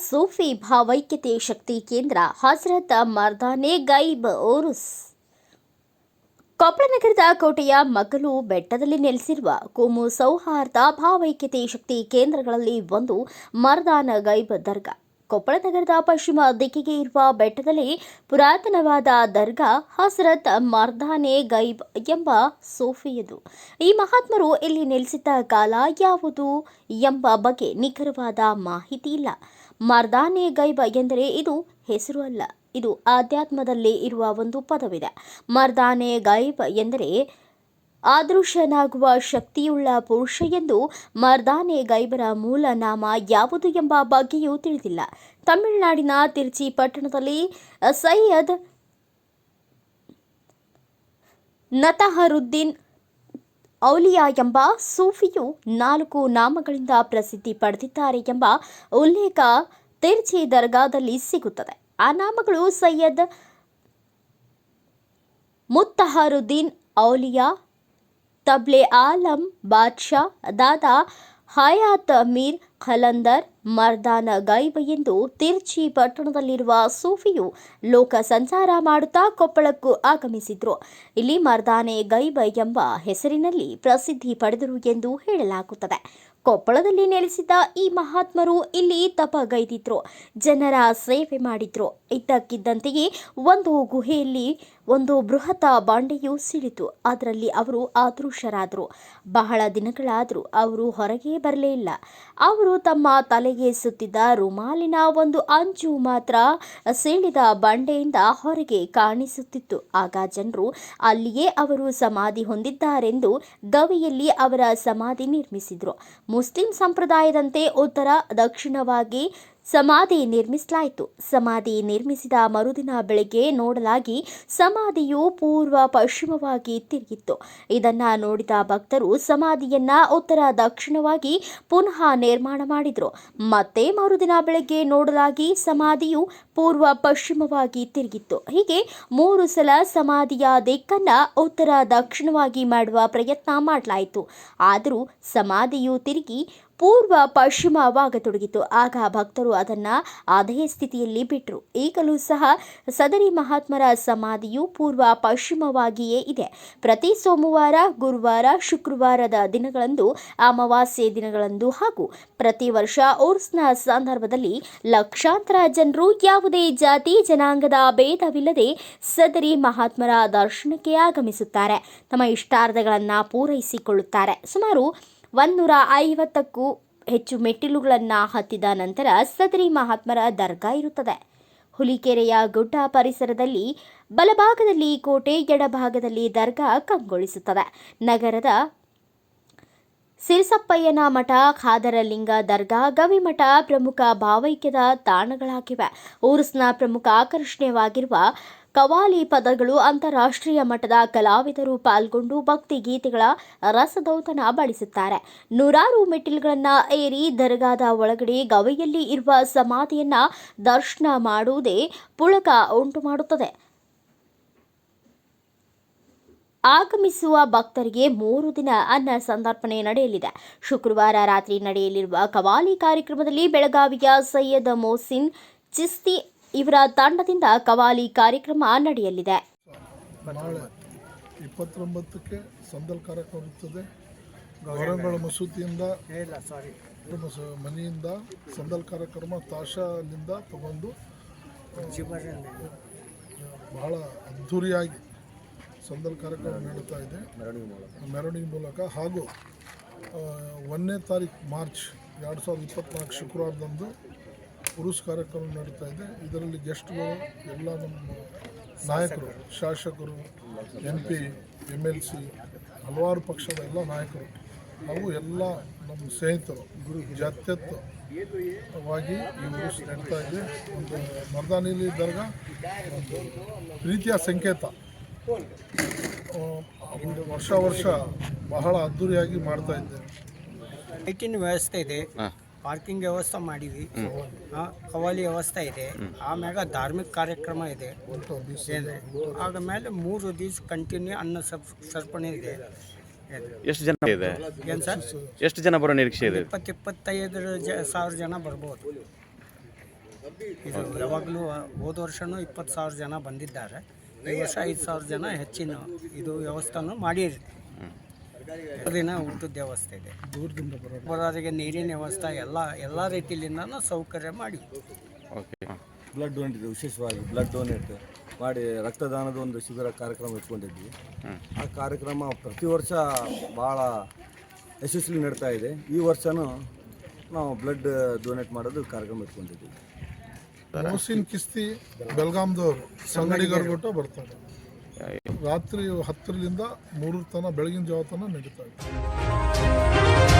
ಸೂಫಿ ಭಾವೈಕ್ಯತೆ ಶಕ್ತಿ ಕೇಂದ್ರ ಹಜರತ್ ಮರ್ದಾನೆ ಗೈಬ್ ಓರುಸ್ ಕೊಪ್ಪಳ ನಗರದ ಕೋಟೆಯ ಮಗಲು ಬೆಟ್ಟದಲ್ಲಿ ನೆಲೆಸಿರುವ ಕೋಮು ಸೌಹಾರ್ದ ಭಾವೈಕ್ಯತೆ ಶಕ್ತಿ ಕೇಂದ್ರಗಳಲ್ಲಿ ಒಂದು ಮರ್ದಾನ ಗೈಬ್ ದರ್ಗಾ. ಕೊಪ್ಪಳ ನಗರದ ಪಶ್ಚಿಮ ದಿಕ್ಕಿಗೆ ಇರುವ ಬೆಟ್ಟದಲ್ಲಿ ಪುರಾತನವಾದ ದರ್ಗಾ, ಹಸರತ್ ಮರ್ದಾನೆ ಗೈಬ್ ಎಂಬ ಸೋಫಿಯದು. ಈ ಮಹಾತ್ಮರು ಇಲ್ಲಿ ನೆಲೆಸಿದ್ದ ಕಾಲ ಯಾವುದು ಎಂಬ ಬಗ್ಗೆ ನಿಖರವಾದ ಮಾಹಿತಿ ಇಲ್ಲ. ಮರ್ದಾನೆ ಗೈಬ ಎಂದರೆ ಇದು ಹೆಸರು ಅಲ್ಲ, ಇದು ಆಧ್ಯಾತ್ಮದಲ್ಲಿ ಇರುವ ಒಂದು ಪದವಿದೆ. ಮರ್ದಾನೆ ಗೈಬ್ ಎಂದರೆ ಅದೃಶ್ಯನಾಗುವ ಶಕ್ತಿಯುಳ್ಳ ಪುರುಷ ಎಂದು ಮರ್ದಾನೆ ಗೈಬರ ಮೂಲ ನಾಮ ಯಾವುದು ಎಂಬ ಬಗ್ಗೆಯೂ ತಿಳಿದಿಲ್ಲ. ತಮಿಳುನಾಡಿನ ತಿರುಚಿ ಪಟ್ಟಣದಲ್ಲಿ ಸೈಯದ್ ನತಹರುದ್ದೀನ್ ಔಲಿಯಾ ಎಂಬ ಸೂಫಿಯು ನಾಲ್ಕು ನಾಮಗಳಿಂದ ಪ್ರಸಿದ್ಧಿ ಪಡೆದಿದ್ದಾರೆ ಎಂಬ ಉಲ್ಲೇಖ ತಿರ್ಚಿ ದರ್ಗಾದಲ್ಲಿ ಸಿಗುತ್ತದೆ. ಆ ನಾಮಗಳು ಸೈಯದ್ ಮುತ್ತಹರುದ್ದೀನ್ ಔಲಿಯಾ ತಬ್ಲೆ ಆಲಂ ಬಾದ್ಶಾ, ದಾದಾ ಹಯಾತ್ ಮೀರ್ ಖಲಂದರ್, ಮರ್ದಾನ ಗೈಬ ಎಂದು ತಿರ್ಚಿ ಪಟ್ಟಣದಲ್ಲಿರುವ ಸೂಫಿಯು ಲೋಕ ಸಂಚಾರ ಮಾಡುತ್ತಾ ಕೊಪ್ಪಳಕ್ಕೂ ಆಗಮಿಸಿದ್ರು. ಇಲ್ಲಿ ಮರ್ದಾನೆ ಗೈಬ ಎಂಬ ಹೆಸರಿನಲ್ಲಿ ಪ್ರಸಿದ್ಧಿ ಪಡೆದರು ಎಂದು ಹೇಳಲಾಗುತ್ತದೆ. ಕೊಪ್ಪಳದಲ್ಲಿ ನೆಲೆಸಿದ್ದ ಈ ಮಹಾತ್ಮರು ಇಲ್ಲಿ ತಪಗೈದಿದ್ರು, ಜನರ ಸೇವೆ ಮಾಡಿದ್ರು. ಇದ್ದಕ್ಕಿದ್ದಂತೆಯೇ ಒಂದು ಗುಹೆಯಲ್ಲಿ ಒಂದು ಬೃಹತ್ ಬಾಂಡೆಯು ಸಿಳಿತು ಅದರಲ್ಲಿ ಅವರು ಅದೃಶ್ಯರಾದರು ಬಹಳ ದಿನಗಳಾದರೂ ಅವರು ಹೊರಗೆ ಬರಲೇ ಇಲ್ಲ. ಅವರು ತಮ್ಮ ತಲೆಗೆ ಸುತ್ತಿದ್ದ ರುಮಾಲಿನ ಒಂದು ಅಂಚು ಮಾತ್ರ ಸೀಳಿದ ಬಾಂಡೆಯಿಂದ ಹೊರಗೆ ಕಾಣಿಸುತ್ತಿತ್ತು. ಆಗ ಜನರು ಅಲ್ಲಿಯೇ ಅವರು ಸಮಾಧಿ ಹೊಂದಿದ್ದಾರೆಂದು ಗವಿಯಲ್ಲಿ ಅವರ ಸಮಾಧಿ ನಿರ್ಮಿಸಿದ್ರು. ಮುಸ್ಲಿಂ ಸಂಪ್ರದಾಯದಂತೆ ಉತ್ತರ ದಕ್ಷಿಣವಾಗಿ ಸಮಾಧಿ ನಿರ್ಮಿಸಲಾಯಿತು. ಸಮಾಧಿ ನಿರ್ಮಿಸಿದ ಮರುದಿನ ಬೆಳಗ್ಗೆ ನೋಡಲಾಗಿ ಸಮಾಧಿಯು ಪೂರ್ವ ಪಶ್ಚಿಮವಾಗಿ ತಿರುಗಿತ್ತು. ಇದನ್ನ ನೋಡಿದ ಭಕ್ತರು ಸಮಾಧಿಯನ್ನ ಉತ್ತರ ದಕ್ಷಿಣವಾಗಿ ಪುನಃ ನಿರ್ಮಾಣ ಮಾಡಿದ್ರು. ಮತ್ತೆ ಮರುದಿನ ಬೆಳಗ್ಗೆ ನೋಡಲಾಗಿ ಸಮಾಧಿಯು ಪೂರ್ವ ಪಶ್ಚಿಮವಾಗಿ ತಿರುಗಿತ್ತು. ಹೀಗೆ ಮೂರು ಸಲ ಸಮಾಧಿಯ ದಿಕ್ಕನ್ನ ಉತ್ತರ ದಕ್ಷಿಣವಾಗಿ ಮಾಡುವ ಪ್ರಯತ್ನ ಮಾಡಲಾಯಿತು. ಆದರೂ ಸಮಾಧಿಯು ತಿರುಗಿ ಪೂರ್ವ ಪಶ್ಚಿಮವಾಗತೊಡಗಿತು. ಆಗ ಭಕ್ತರು ಅದನ್ನ ಅದೇ ಸ್ಥಿತಿಯಲ್ಲಿ ಬಿಟ್ಟರು ಈಗಲೂ ಸಹ ಸದರಿ ಮಹಾತ್ಮರ ಸಮಾಧಿಯು ಪೂರ್ವ ಪಶ್ಚಿಮವಾಗಿಯೇ ಇದೆ. ಪ್ರತಿ ಸೋಮವಾರ, ಗುರುವಾರ, ಶುಕ್ರವಾರದ ದಿನಗಳಂದು, ಅಮಾವಾಸ್ಯೆ ದಿನಗಳಂದು ಹಾಗೂ ಪ್ರತಿ ವರ್ಷ ಉರ್ಸ್ನ ಸಂದರ್ಭದಲ್ಲಿ ಲಕ್ಷಾಂತರ ಜನರು ಯಾವುದೇ ಜಾತಿ, ಜನಾಂಗದ ಭೇದವಿಲ್ಲದೆ ಸದರಿ ಮಹಾತ್ಮರ ದರ್ಶನಕ್ಕೆ ಆಗಮಿಸುತ್ತಾರೆ. ತಮ್ಮ ಇಷ್ಟಾರ್ಥಗಳನ್ನು ಪೂರೈಸಿಕೊಳ್ಳುತ್ತಾರೆ. ಸುಮಾರು ಒಂದೂರ ಐವತ್ತಕ್ಕೂ ಹೆಚ್ಚು ಮೆಟ್ಟಿಲುಗಳನ್ನು ಹತ್ತಿದ ನಂತರ ಸದರಿ ಮಹಾತ್ಮರ ದರ್ಗಾ ಇರುತ್ತದೆ. ಹುಲಿಕೆರೆಯ ಗುಡ್ಡ ಪರಿಸರದಲ್ಲಿ ಬಲಭಾಗದಲ್ಲಿ ಕೋಟೆ, ಎಡಭಾಗದಲ್ಲಿ ದರ್ಗಾ ಕಂಗೊಳಿಸುತ್ತದೆ. ನಗರದ ಸಿರಿಸಪ್ಪಯ್ಯನ ಮಠ, ಖಾದರಲಿಂಗ ದರ್ಗಾ ಗವಿಮಠ ಪ್ರಮುಖ ಭಾವೈಕ್ಯದ ತಾಣಗಳಾಗಿವೆ. ಊರ್ಸ್ನ ಪ್ರಮುಖ ಆಕರ್ಷಣೀಯವಾಗಿರುವ ಕವಾಲಿ ಪದಗಳು ಅಂತಾರಾಷ್ಟ್ರೀಯ ಮಟ್ಟದ ಕಲಾವಿದರು ಪಾಲ್ಗೊಂಡು ಭಕ್ತಿ ಗೀತೆಗಳ ರಸದೌತಣ ಬಳಸುತ್ತಾರೆ ನೂರಾರು ಮೆಟ್ಟಿಲುಗಳನ್ನು ಏರಿ ದರ್ಗಾದ ಒಳಗಡೆ ಗವಿಯಲ್ಲಿ ಇರುವ ಸಮಾಧಿಯನ್ನ ದರ್ಶನ ಮಾಡುವುದೇ ಪುಳಕ ಉಂಟು ಮಾಡುತ್ತದೆ ಆಗಮಿಸುವ ಭಕ್ತರಿಗೆ ಮೂರು ದಿನ ಅನ್ನ ಸಂದರ್ಪಣೆ ನಡೆಯಲಿದೆ. ಶುಕ್ರವಾರ ರಾತ್ರಿ ನಡೆಯಲಿರುವ ಕವಾಲಿ ಕಾರ್ಯಕ್ರಮದಲ್ಲಿ ಬೆಳಗಾವಿಯ ಸೈಯದ್ ಮೋಸಿನ್ ಚಿಸ್ತಿ ಇವರ ತಂಡದಿಂದ ಕವಾಲಿ ಕಾರ್ಯಕ್ರಮ ನಡೆಯಲಿದೆ. ಇಪ್ಪತ್ತೊಂಬತ್ತಕ್ಕೆ ಸಂದಲ್ ಕಾರ್ಯಕ್ರಮ ಇರುತ್ತದೆ ಗೌರಂಗಳ ಮಸೂತಿಯಿಂದ ಮಸ- ಮನೆಯಿಂದ ಸಂದಲ್ ಕಾರ್ಯಕ್ರಮ ತಾಶಾಲಿಂದ ತಗೊಂಡು ಬಹಳ ಅದ್ಧೂರಿಯಾಗಿ ಸಂದಲ್ ಕಾರ್ಯಕ್ರಮ ನಡೀತಾ ಇದೆ. ಮೆರವಣಿಗೆ ಮೂಲಕ. ಹಾಗೂ ಒಂದನೇ ತಾರೀಕು ಮಾರ್ಚ್ ಎರಡು ಸಾವಿರದ ಇಪ್ಪತ್ತ್ನಾಲ್ಕು ಶುಕ್ರವಾರದಂದು ಉರುಸ್ ಕಾರ್ಯಕ್ರಮ ನಡೀತಾ ಇದೆ. ಇದರಲ್ಲಿ ಗೆಸ್ಟ್ಗಳು ಎಲ್ಲ ನಮ್ಮ ನಾಯಕರು ಶಾಸಕರು M P M L C ಹಲವಾರು ಪಕ್ಷದ ಎಲ್ಲ ನಾಯಕರು ಹಾಗೂ ಎಲ್ಲ ನಮ್ಮ ಸ್ನೇಹಿತರು ಗುರು ಜಾತ್ಯತ್ವವಾಗಿ ಈ ಉರುಸ್ ನಡೀತಾ ಇದೆ. ಒಂದು ಮರ್ದಾನಿಲಿ ದರ್ಗಾ ಒಂದು ಪ್ರೀತಿಯ ಸಂಕೇತ. ಒಂದು ವರ್ಷ ವರ್ಷ ಬಹಳ ಅದ್ದೂರಿಯಾಗಿ ಮಾಡ್ತಾ ಇದ್ದೇವೆ ಲೈಟಿನ ವ್ಯವಸ್ಥೆ ಇದೆ. ಪಾರ್ಕಿಂಗ್ ವ್ಯವಸ್ಥೆ ಮಾಡಿವಿ ಕವಾಲಿ ವ್ಯವಸ್ಥೆ ಇದೆ. ಆಮ್ಯಾಗ ಧಾರ್ಮಿಕ ಕಾರ್ಯಕ್ರಮ ಇದೆ. ಆಮೇಲೆ ಮೂರು ದಿವಸ ಕಂಟಿನ್ಯೂ ಅನ್ನ ಸರ್ ಸರ್ಪಣೆ ಇದೆ. ಎಷ್ಟು ಜನ ಇದೆ? ಏನು ಸರ್? ಎಷ್ಟು ಜನ ಬರೋ ನಿರೀಕ್ಷೆ ಇದೆ? ಇಪ್ಪತ್ತು ಇಪ್ಪತ್ತೈದು ಜ ಸಾವಿರ ಜನ ಬರ್ಬೋದು. ಇದು ಯಾವಾಗಲೂ ಹೋದ ವರ್ಷನೂ ಇಪ್ಪತ್ತು ಸಾವಿರ ಜನ ಬಂದಿದ್ದಾರೆ. ಈ ವರ್ಷ ಐದು ಸಾವಿರ ಜನ ಹೆಚ್ಚಿನ ಇದು ವ್ಯವಸ್ಥೆನೂ ಮಾಡಿರಿ. ದಿನ ಊಟದ ವ್ಯವಸ್ಥೆ ಇದೆ. ದೂರದಿಂದ ಬರೋದಿಗೆ ಬರೋರಿಗೆ ನೀರಿನ ವ್ಯವಸ್ಥೆ ಎಲ್ಲ ಎಲ್ಲ ರೀತಿಯಿಂದ ಸೌಕರ್ಯ ಮಾಡಿ. ಓಕೆ. ಬ್ಲಡ್ ಡೊನೇಟ್ ಇದೆ ವಿಶೇಷವಾಗಿ ಬ್ಲಡ್ ಡೊನೇಟ್ ಮಾಡಿ ರಕ್ತದಾನದ ಒಂದು ಶಿಬಿರ ಕಾರ್ಯಕ್ರಮ ಇಟ್ಕೊಂಡಿದ್ವಿ. ಆ ಕಾರ್ಯಕ್ರಮ ಪ್ರತಿ ವರ್ಷ ಭಾಳ ಯಶಸ್ವಿ ನಡೀತಾ ಇದೆ. ಈ ವರ್ಷನೂ ನಾವು ಬ್ಲಡ್ ಡೊನೇಟ್ ಮಾಡೋದು ಕಾರ್ಯಕ್ರಮ ಇಟ್ಕೊಂಡಿದ್ವಿ ಮೋಸಿನ್ ಕಿಸ್ತಿ ಬೆಲ್ಗಾಮ್ದವ್ರು ಸಂಗಡಿಗರು. ಬಿಟ್ಟು ಬರ್ತಾರೆ. ರಾತ್ರಿ ಹತ್ತರಿಂದ ಮೂರು ತನ ಬೆಳಗಿನ ಜಾವ ತನ ನಡೀತಾ ಇದೆ.